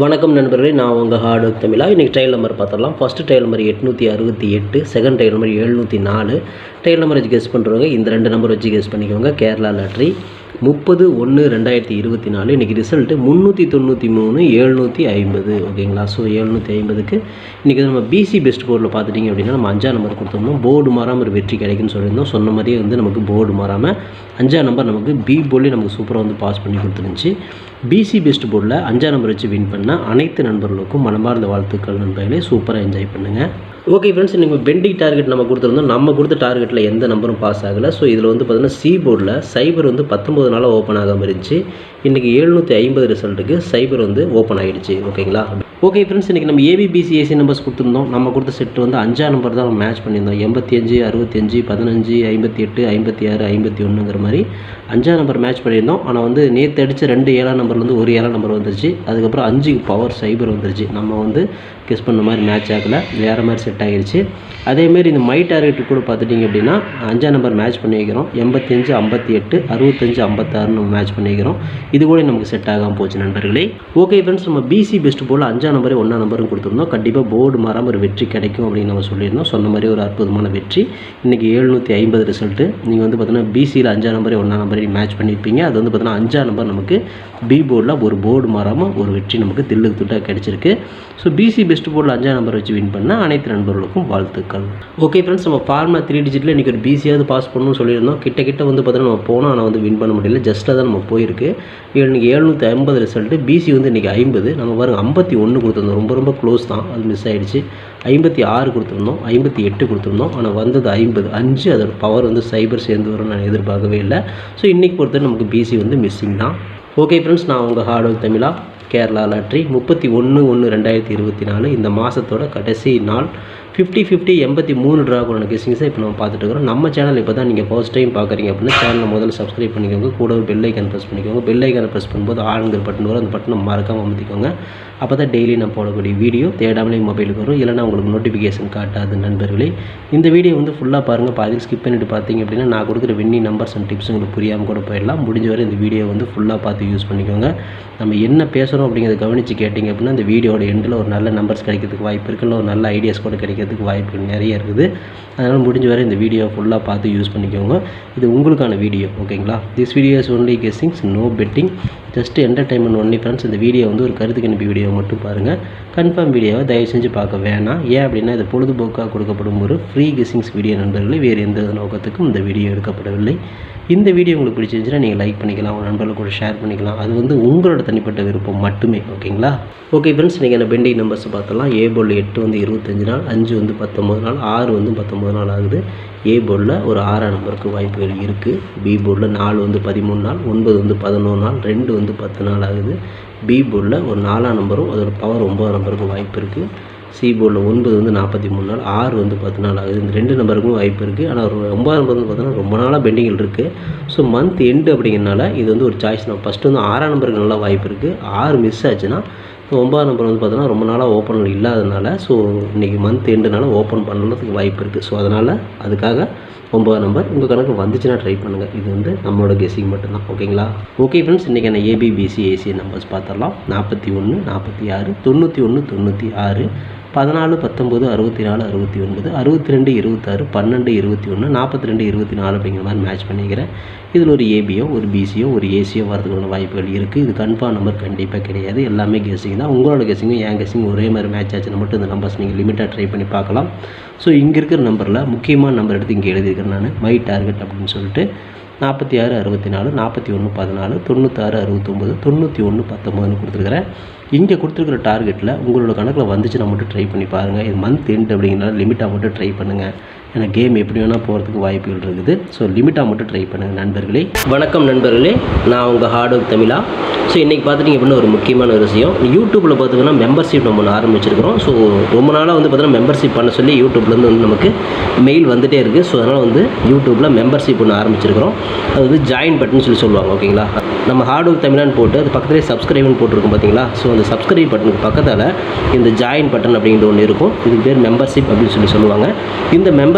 வணக்கம் நண்பர்களே நான் உங்கள் ஹார்டு ஒர்க் தமிழா. இன்றைக்கி ட்ரையல் நம்பர் பார்த்துடலாம். ஃபஸ்ட்டு ட்ரையல் நம்பர் எட்நூற்றி அறுபத்தி எட்டு செகண்ட் ட்ரையல் நம்பர் எழுநூற்றி நாலு. ட்ரையல் நம்பர் வச்சு கெஸ் பண்ணுறவங்க இந்த ரெண்டு நம்பர் வச்சு கெஸ் பண்ணிக்கோங்க. கேரளா லாட்ரி முப்பது ஒன்று ரெண்டாயிரத்தி இருபத்தி நாலு. இன்றைக்கி ரிசல்ட்டு முந்நூற்றி தொண்ணூற்றி மூணு எழுநூற்றி ஐம்பது. ஓகேங்களா ஸோ எழுநூற்றி ஐம்பதுக்கு இன்றைக்கி நம்ம பிசி பெஸ்ட் போர்டில் பார்த்துட்டிங்க அப்படின்னா நம்ம அஞ்சாம் நம்பர் கொடுத்துருந்தோம் போர்டு மாறாமல் ஒரு வெற்றி கிடைக்குன்னு சொல்லியிருந்தோம். சொன்ன மாதிரியே வந்து நமக்கு போர்டு மாறாமல் அஞ்சாம் நம்பர் நமக்கு பி போர்டில் நமக்கு சூப்பராக வந்து பாஸ் பண்ணி கொடுத்துருந்துச்சு. பிசி பெஸ்ட் போர்டில் அஞ்சாம் நம்பர் வச்சு வின் பண்ண அனைத்து நண்பர்களுக்கும் மனமார்ந்த வாழ்த்துக்கள் நண்பர்களே. சூப்பராக என்ஜாய் பண்ணுங்கள் ஓகே ஃப்ரெண்ட்ஸ் நீங்கள் பெண்டிங் டார்கெட் நம்ம கொடுத்துருந்தோம். நம்ம கொடுத்த டார்கெட்டில் எந்த நம்பரும் பாஸ் ஆகலை. ஸோ இதில் வந்து பார்த்தீங்கன்னா சி போர்டில் சைபர் வந்து பத்தொம்பது நாளாக ஓப்பன் ஆகாமல் இருந்துச்சு. இன்றைக்கி எழுநூற்றி ஐம்பது ரிசல்ட்டுக்கு சைபர் வந்து ஓப்பன் ஆகிடுச்சு ஓகேங்களா ஓகே ஃப்ரெண்ட்ஸ் இன்றைக்கி நம்ம ஏபிபிசிஏசி நம்பர்ஸ் கொடுத்துருந்தோம். நம்ம கொடுத்த செட்டு வந்து அஞ்சா நம்பர் தான் நம்ம மேட்ச் பண்ணியிருந்தோம். எண்பத்தி அஞ்சு அறுபத்தஞ்சு பதினஞ்சு ஐம்பத்தி எட்டு ஐம்பத்தி ஆறு ஐம்பத்தி ஒன்றுங்கிற மாதிரி அஞ்சா நம்பர் மேட்ச் பண்ணியிருந்தோம். ஆனால் வந்து நேற்று அடித்த ரெண்டு ஏழாம் நம்பர்லேருந்து ஒரு ஏழாம் நம்பர் வந்துருச்சு. அதுக்கப்புறம் அஞ்சு பவர் சைபர் வந்துருச்சு. நம்ம வந்து கெஸ் பண்ண மாதிரி மேட்ச் ஆகலை. வேறு மாதிரி செட் ஆகிடுச்சு அதேமாரி இந்த மை டார்கெட் கூட பார்த்துட்டிங்க அப்படின்னா அஞ்சாம் நம்பர் மேட்ச் பண்ணி வைக்கிறோம் எண்பத்தஞ்சு ஐம்பத்தி எட்டு அறுபத்தஞ்சு ஐம்பத்தாறுன்னு நம்ம மேட்ச் பண்ணி வைக்கிறோம் இது கூட நமக்கு செட் ஆகாமல் போச்சு நண்பர்களே. ஓகே ஃப்ரெண்ட்ஸ் நம்ம பிசி பெஸ்ட் போல் அஞ்சாம் நம்பரே ஒன்றாம் நம்பரும் கொடுத்துருந்தோம். கண்டிப்பாக போர்டு மாறாமல் ஒரு வெற்றி கிடைக்கும் அப்படின்னு நம்ம சொல்லியிருந்தோம். சொன்ன மாதிரி ஒரு அற்புதமான வெற்றி. இன்றைக்கி ஏழுநூற்றி ஐம்பது ரிசல்ட்டு நீங்கள் வந்து பார்த்தீங்கன்னா பிசியில் அஞ்சாம் நம்பரே ஒன்றாம் நம்பரையும் மேட்ச் பண்ணியிருப்பீங்க. அது வந்து பார்த்தீங்கன்னா அஞ்சாம் நம்பர் நமக்கு பி போர்டில் ஒரு போர்டு மாறாமல் ஒரு வெற்றி நமக்கு தில்லுக்கு துட்டாக கிடச்சிருக்கு. ஸோ பிசி பெஸ்ட் போர்டில் அஞ்சாம் நம்பர் வச்சு வின் பண்ணால் அனைத்து நண்பர்களுக்கும் வாழ்த்துக்கள். ஓகே ஃப்ரெண்ட்ஸ் நம்ம ஃபார்மில் த்ரீ டிஜிட்டில் இன்றைக்கி ஒரு பிசியாவது பாஸ் பண்ணணும்னு சொல்லியிருந்தோம். கிட்ட கிட்ட வந்து பார்த்தீங்கன்னா நம்ம போனோம் ஆனால் வந்து வின் பண்ண முடியல. ஜஸ்ட்டாக தான் நம்ம போயிருக்கு. இன்றைக்கி எழுநூற்றி ஐம்பது ரிசல்ட்டு பிசி வந்து இன்றைக்கி ஐம்பது. நம்ம பாருங்க ஐம்பத்தி ஒன்று கொடுத்துருந்தோம். ரொம்ப ரொம்ப க்ளோஸ் தான். அது மிஸ் ஆகிடுச்சு ஐம்பத்தி ஆறு கொடுத்துருந்தோம். ஐம்பத்தி எட்டு கொடுத்துருந்தோம். ஆனால் வந்தது ஐம்பது. அஞ்சு. அதோட பவர் வந்து சைபர் சேர்ந்து வரும்னு நான் எதிர்பார்க்கவே இல்லை. ஸோ இன்றைக்கி பொறுத்தவரை நமக்கு பிசி வந்து மிஸ்ஸிங் தான். ஓகே ஃப்ரெண்ட்ஸ் நான் உங்கள் ஹார்ட் ஒர்க் தமிழா. கேரளா லாட்ரி. முப்பத்தி ஒன்று ஒன்று ரெண்டாயிரத்தி இருபத்தி நாலு இந்த மாதத்தோட கடைசி நாள். ஃபிஃப்டி ஃபிஃப்டி எண்பத்தி மூணு ட்ரா கொண்ட இப்போ நம்ம பார்த்துட்டு இருக்கிறோம். நம்ம சேனல் இப்போ தான் நீங்கள் ஃபர்ஸ்ட் டைம் பார்க்குறீங்க அப்படின்னா சேனலை முதல்ல சப்ஸ்கிரைப் பண்ணிக்கோங்க. கூட ஒரு பெல் ஐக்கன் ப்ரெஸ் பண்ணிக்கோங்க. பெல் ஐக்கனை ப்ரெஸ் பண்ணும்போது ஆளுங்கிற பட்டன் வரும். அந்த பட்டனை மறக்காமல் அமைத்திக்கோங்க. அப்போ தான் டெய்லி நான் போடக்கூடிய வீடியோ தேடாமலே மொபைலுக்கு வரும். இல்லைனா உங்களுக்கு நோட்டிஃபிகேஷன் காட்டாது நண்பர்களே. இந்த வீடியோ வந்து ஃபுல்லாக பாருங்கள் பாதி ஸ்கிப் பண்ணிட்டு பார்த்தீங்க அப்படின்னா நான் கொடுக்குற வின்னி நம்பர்ஸ் அண்ட் டிப்ஸ் உங்களுக்கு புரியாமல் கூட போயிடலாம். முடிஞ்ச வரை இந்த வீடியோ வந்து ஃபுல்லாக பார்த்து யூஸ் பண்ணிக்கோங்க. நம்ம என்ன பேசுகிறோம் அப்படிங்கிறத கவனித்து கேட்டிங்க அப்படின்னா இந்த வீடியோட எண்டில் ஒரு நல்ல நம்பர்ஸ் கிடைக்கிறதுக்கு வாய்ப்பு இருக்குது இல்லை ஒரு நல்ல ஐடியாஸ் கூட கிடைக்கிறதுக்கு வாய்ப்புகள் நிறைய இருக்குது. அதனால் முடிஞ்ச வரை இந்த வீடியோ ஃபுல்லாக பார்த்து யூஸ் பண்ணிக்கோங்க. இது உங்களுக்கான வீடியோ ஓகேங்களா this videos only guessings no betting just entertainment only friends இந்த வீடியோ வந்து ஒரு கருத்து கணிப்பு வீடியோ மட்டும் பாருங்கள் கன்ஃபார்ம் வீடியோவை தயவு செஞ்சு பார்க்க வேணாம். ஏன் அப்படின்னா இது பொழுதுபோக்காக கொடுக்கப்படும் ஒரு ஃப்ரீ கெஸ்ஸிங்ஸ் வீடியோ நண்பர்களே. வேறு எந்த நோக்கத்துக்கும் இந்த வீடியோ எடுக்கப்படவில்லை. இந்த வீடியோ உங்களுக்கு பிடிச்சிருந்துச்சுன்னா நீங்கள் லைக் பண்ணிக்கலாம். உங்கள் நண்பர்கள் கூட ஷேர் பண்ணிக்கலாம். அது வந்து உங்களோட தனிப்பட்ட விருப்பம் மட்டுமே ஓகேங்களா ஓகே ஃப்ரெண்ட்ஸ் நீங்கள் என்ன பெண்டிங் நம்பர்ஸ் பார்த்தலாம் ஏ எட்டு வந்து இருபத்தஞ்சு நாள். அஞ்சு வந்து பத்தொம்பது நாள் ஆறு வந்து பத்தொம்பது நாள் ஆகுது. ஏ போர்டில் ஒரு ஆறாம் நம்பருக்கு வாய்ப்புகள் இருக்குது பி போர்டில் நாலு வந்து பதிமூணு நாள் ஒன்பது வந்து பதினோரு நாள் ரெண்டு வந்து பத்து நாள் ஆகுது. பி போர்டில் ஒரு நாலாம் நம்பரும் அதோட பவர் ஒம்பது நம்பருக்கு வாய்ப்பு இருக்குது சி போர்டில் ஒன்பது வந்து நாற்பத்தி மூணு நாள் ஆறு வந்து பத்து நாள் ஆகுது. இந்த ரெண்டு நம்பருக்கும் வாய்ப்பு இருக்குது ஆனால் ஒரு ஒம்பது நம்பர் வந்து பார்த்தோன்னா ரொம்ப நாளாக பெண்டிங்கில் இருக்குது ஸோ மந்த் எண்டு அப்படிங்கிறனால இது வந்து ஒரு சாய்ஸ் தான் ஃபஸ்ட்டு வந்து ஆறாம் நம்பருக்கு நல்லா வாய்ப்பு இருக்குது ஆறு மிஸ் ஆச்சுன்னா ஒன்பதாம் நம்பர் வந்து பார்த்தோன்னா ரொம்ப நாளாக ஓப்பன் இல்லாதனால ஸோ இன்றைக்கி மந்த் எண்டுனால ஓப்பன் பண்ணுறதுக்கு வாய்ப்பு இருக்குது ஸோ அதனால் அதுக்காக ஒம்பதாம் நம்பர் உங்கள் கணக்கு வந்துச்சுன்னா ட்ரை பண்ணுங்கள் இது வந்து நம்மளோட கெஸிங் மட்டும்தான். ஓகேங்களா ஓகே ஃப்ரெண்ட்ஸ் இன்றைக்கி என்ன ஏபிபிசி ஏசி நம்பர்ஸ் பார்த்துடலாம். நாற்பத்தி ஒன்று நாற்பத்தி ஆறு தொண்ணூற்றி ஒன்று தொண்ணூற்றி ஆறு பதினாலு பத்தொம்போது அறுபத்தி நாலு அறுபத்தி ஒன்பது அறுபத்தி ரெண்டு இருபத்தாறு பன்னெண்டு இருபத்தி ஒன்று நாற்பத்தி ரெண்டு இருபத்தி நாலு அப்படிங்கிற மாதிரி மேட்ச் பண்ணிக்கிறேன். இதில் ஒரு ஏபியோ ஒரு பிசியோ ஒரு ஏசியோ வரதுக்கான வாய்ப்புகள் இருக்குது இது கன்ஃபார்ம் நம்பர் கண்டிப்பாக கிடையாது. எல்லாமே கெஸிங் தான். உங்களோட கெஸிங்கும் என் கெஸிங் ஒரே மாதிரி மேட்ச் ஆச்சுன்னு மட்டும் இந்த நம்பர்ஸ் நீங்கள் லிமிட்டாக ட்ரை பண்ணி பார்க்கலாம். ஸோ இங்கே இருக்கிற நம்பரில் முக்கியமான நம்பர் எடுத்து இங்கே எழுதியிருக்கேன் நான். மை டார்கெட் அப்படின்னு சொல்லிட்டு. நாற்பத்தி ஆறு அறுபத்தி நாலு நாற்பத்தி ஒன்று பதினாலு தொண்ணூத்தாறு அறுபத்தொம்போது தொண்ணூற்றி ஒன்று பத்தொம்போதுன்னு கொடுத்துருக்குறேன். இங்கே கொடுத்துருக்குற டார்கெட்டில் உங்களோட கணக்கில் வந்துச்சுன்னா மட்டும் ட்ரை பண்ணி பாருங்கள் இது மந்த் எண்ட் அப்படிங்கிறனால லிமிட்டாக மட்டும் ட்ரை பண்ணுங்கள் ஏன்னா கேம் எப்படி வேணால் போகிறதுக்கு வாய்ப்புகள் இருக்குது. ஸோ லிமிட்டாக மட்டும் ட்ரை பண்ணுங்கள் நண்பர்களே. வணக்கம் நண்பர்களே. நான் உங்கள் ஹார்ட் ஒர்க் தமிழா. ஸோ இன்றைக்கி பார்த்துட்டிங்க அப்படின்னா ஒரு முக்கியமான ஒரு விஷயம். யூடியூப்பில் பார்த்தீங்கன்னா மெம்பர்ஷிப் நம்ம ஒன்று ஆரம்பிச்சிருக்கிறோம். ஸோ ரொம்ப நாளாக வந்து பார்த்தீங்கன்னா மெம்பர்ஷிப் பண்ண சொல்லி யூடியூப்லேருந்து வந்து நமக்கு மெயில் வந்துகிட்டே இருக்குது ஸோ அதனால் வந்து யூடியூப்பில் மெம்பர்ஷிப் ஒன்று ஆரம்பிச்சிருக்கிறோம். அது வந்து ஜாயின் பட்டன் சொல்லி சொல்லுவாங்க ஓகேங்களா நம்ம ஹார்ட் ஒர்க் தமிழான்னு போட்டு அது பக்கத்துலேயே சப்ஸ்கிரைப்னு போட்டிருக்கோம் பார்த்தீங்களா ஸோ அந்த சப்ஸ்கிரைப் பட்டனுக்கு பக்கத்தால் இந்த ஜாயின் பட்டன் அப்படிங்கிறது ஒன்று இருக்கும். இதுக்கு பேர் மெம்பர்ஷிப் அப்படின்னு சொல்லி சொல்லுவாங்க. இந்த மெம்பர்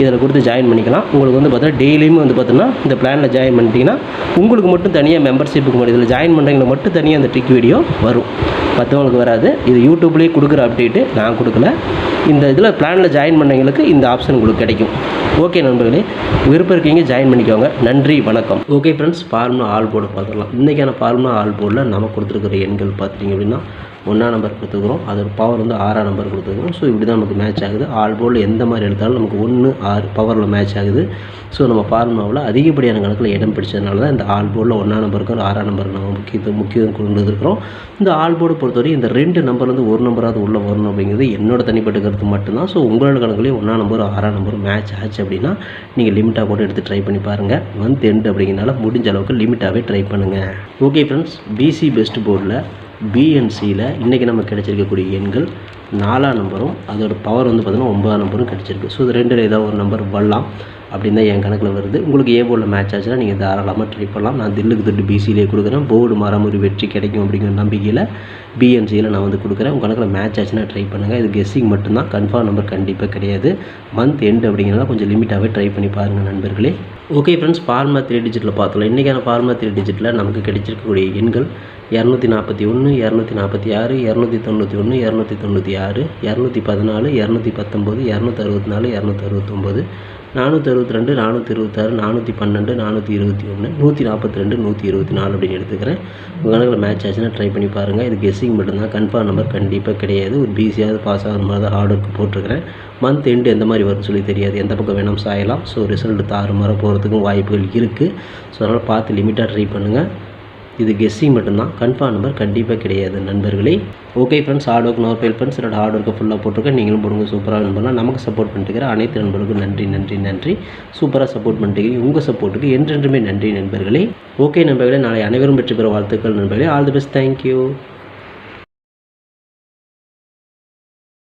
இதில் கொடுத்து ஜாயின் பண்ணிக்கலாம். உங்களுக்கு வந்து பார்த்தீங்கன்னா டெய்லியுமே வந்து பார்த்தீங்கன்னா இந்த பிளானில் ஜாயின் பண்ணிட்டீங்கன்னா உங்களுக்கு மட்டும் தனியாக மெம்பர்ஷிப்புக்கு மட்டும் இதில் ஜாயின் பண்ணுறவங்களுக்கு மட்டும் தனியாக அந்த ட்ரிக் வீடியோ வரும். மற்றவங்களுக்கு வராது. இது யூடியூப்லேயே கொடுக்குற அப்டேட்டு நான் கொடுக்கல. இந்த இதில் பிளானில் ஜாயின் பண்ணவங்களுக்கு இந்த ஆப்ஷன் உங்களுக்கு கிடைக்கும். ஓகே நண்பர்களே விருப்பம் இருக்கீங்க ஜாயின் பண்ணிக்கோங்க. நன்றி வணக்கம். ஓகே ஃப்ரெண்ட்ஸ் ஃபார்ம்னா ஆல் போர்டு பார்த்துக்கலாம் இன்றைக்கான ஃபார்ம்னா ஆல் போர்டில் நம்ம கொடுத்துருக்குற எண்கள் பார்த்துட்டிங்க அப்படின்னா ஒன்றாம் நம்பர் கொடுத்துக்கிறோம் அதோட பவர் வந்து ஆறாம் நம்பர் கொடுத்துக்கிறோம் ஸோ இப்படி தான் நமக்கு மேட்ச் ஆகுது. ஆல் போர்டில் எந்த மாதிரி எடுத்தாலும் நமக்கு ஒன்று ஆறு பவரில் மேட்ச் ஆகுது. ஸோ நம்ம ஃபார்முலாவில் அதிகப்படியான கணக்கில் இடம் பிடிச்சதுனால தான் இந்த ஆல் போர்டில் நம்பருக்கு ஒரு ஆறாம் நம்பர் நம்ம முக்கியத்துவம் முக்கியம் கொண்டு வந்திருக்கிறோம் இந்த ஆல் போர்டு பொறுத்தவரை இந்த ரெண்டு நம்பர் வந்து ஒரு நம்பராவது உள்ளே வரணும் அப்படிங்கிறது என்னோட தனிப்பட்ட கருத்து மட்டும்தான். ஸோ உங்களோட கணக்குலேயும் ஒன்றா நம்பர் ஆறாம் நம்பர் மேட்ச் ஆச்சு அப்படின்னா நீங்கள் லிமிட்டாக கூட எடுத்து ட்ரை பண்ணி பாருங்கள் மந்த் எண்டு அப்படிங்கிறனால முடிஞ்ச அளவுக்கு லிமிட்டாகவே ட்ரை பண்ணுங்கள் ஓகே ஃப்ரெண்ட்ஸ் பிசி பெஸ்ட் போர்டில் பிஎன்சியில் இன்றைக்கி நமக்கு கிடச்சிருக்கக்கூடிய எண்கள் நாலாம் நம்பரும் அதோட பவர் வந்து பார்த்திங்கன்னா ஒன்பதாம் நம்பரும் கிடச்சிருக்கு. ஸோ இது ரெண்டில் ஏதாவது ஒரு நம்பர் வரலாம். அப்படின்னு தான் என் கணக்கில் வருது. உங்களுக்கு ஏ போர்டில் மேட்ச் ஆச்சுன்னா நீங்கள் தாராளமாக ட்ரை பண்ணலாம். நான் தில்லுக்கு திட்டு பிசியிலே கொடுக்குறேன். போர்டு மாறாமல் ஒரு வெற்றி கிடைக்கும் அப்படிங்கிற நம்பிக்கையில் பிஎன்சியில் நான் வந்து கொடுக்குறேன். உங்கள் கணக்கில் மேட்ச் ஆச்சுன்னா ட்ரை பண்ணுங்கள் இது கெஸ்ஸிங் மட்டும்தான். கன்ஃபார்ம் நம்பர் கண்டிப்பாக கிடையாது. மந்த் எண்டு அப்படிங்கிறத கொஞ்சம் லிமிட்டாகவே ட்ரை பண்ணி பாருங்கள் நண்பர்களே. ஓகே ஃப்ரெண்ட்ஸ் ஃபார்மா த்ரீ டிஜிட்டில் பார்த்துக்கலாம் இன்றைக்கான ஃபார்மா த்ரீ டிஜிட்டில் நமக்கு கிடைச்சிருக்கக்கூடிய எண்கள் இரநூத்தி நாற்பத்தி ஒன்று இரநூத்தி நாற்பத்தி ஆறு இரநூத்தி தொண்ணூற்றி ஒன்று இரநூத்தி தொண்ணூற்றி ஆறு இரநூத்தி பதினாலு இரநூத்தி பத்தொம்போது இரநூத்தி அறுபத்தி நாலு இரநூத்தி அறுபத்தொம்போது நானூற்றி அறுபத்தி ரெண்டு நானூற்றி இருபத்தாறு நானூற்றி பன்னெண்டு நானூற்றி இருபத்தி ஒன்று நூற்றி நாற்பத்தி ரெண்டு நூற்றி இருபத்தி நாலு அப்படின்னு எடுத்துக்கிறேன். உங்கள் கணக்கில் மேட்ச் ஆச்சுன்னா ட்ரை பண்ணி பாருங்கள் இது கெஸ்ஸிங் மட்டும்தான். கன்ஃபார்ம் நம்பர் கண்டிப்பாக கிடையாது. ஒரு பிசியாவது பாஸ் ஆகிற மாதிரி தான் ஹார்ட் ஒர்க் போட்டிருக்கிறேன். மந்த் எண்டு எந்த மாதிரி வரும்னு சொல்லி தெரியாது. எந்த பக்கம் வேணும் சாயலாம். ஸோ ரிசல்ட் தாறுமாற போகிறதுக்கும் வாய்ப்புகள் இருக்குது ஸோ அதனால் பார்த்து லிமிட்டாக ட்ரை பண்ணுங்கள் இது கெஸ்ஸிங் மட்டும்தான். கன்ஃபார்ம் நம்பர் கண்டிப்பாக கிடையாது நண்பர்களே. Okay friends hard work nor fail friends என்னோட ஹார்ட் ஒர்க்கை ஃபுல்லாக போட்டிருக்கேன் நீங்களும் போடுங்க சூப்பராக வின் பண்ணலாம். நமக்கு சப்போர்ட் பண்ணிட்டுக்கிற அனைத்து நண்பர்களுக்கும் நன்றி நன்றி நன்றி. சூப்பராக சப்போர்ட் பண்ணிட்டு உங்கள் சப்போர்ட்டுக்கு என்றென்றுமே நன்றி நண்பர்களே. ஓகே நண்பர்களே நாளை அனைவரும் பெற்று பெற வாழ்த்துக்கள் நண்பர்களே. All the best thank you